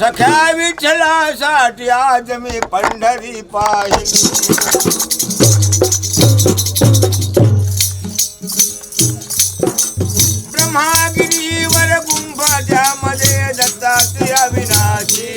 सख्या विठ्ठलासाठी आज मी पंढरी पाहिली. ब्रह्मागिरीवर गुंफा मध्ये दत्तात्रय अविनाशी.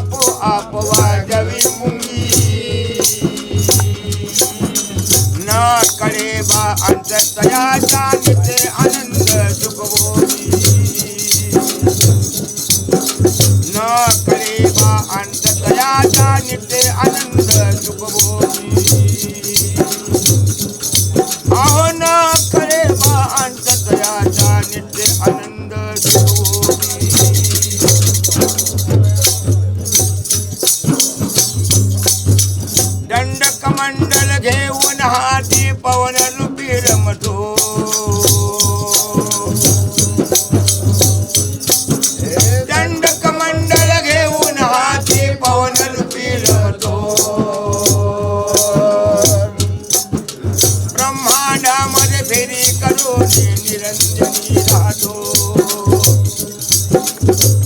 आपोआप वाजवी मुंगी। ना कळे बा अंततयाचा नित्य आनंद सुखभोगी न कळे बा अंततयाचा नित्य आनंद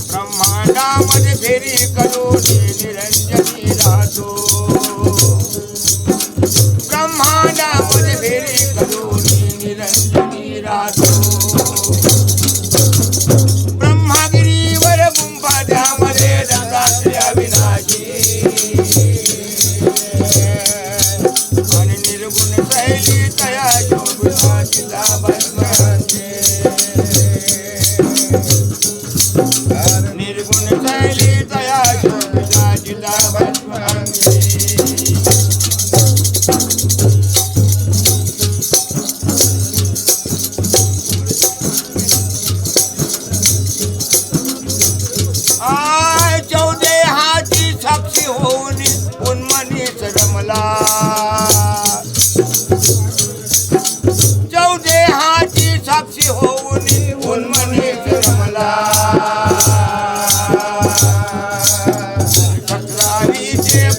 બ્રહ્માંડામાં ફેરી કરો નિરંજની રાધો like mine.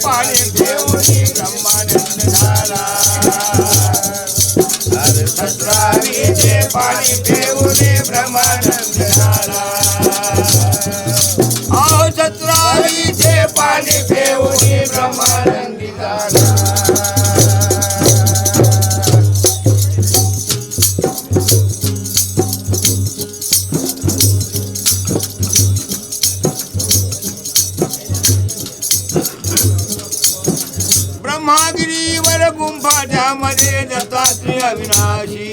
पाणी घेऊन ब्रह्मानंद झाला. अरे सतरावीचे पाणी घेऊन ब्रह्मानंद झाला. मध्ये दत्तात्री अविनाशी।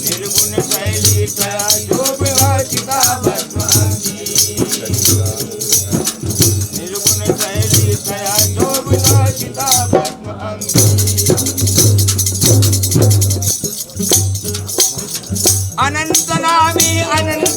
निर्गुण शैली तया निर्गुण शैली तया झोप वाचिता भस्माशी अनंत नामी अनंत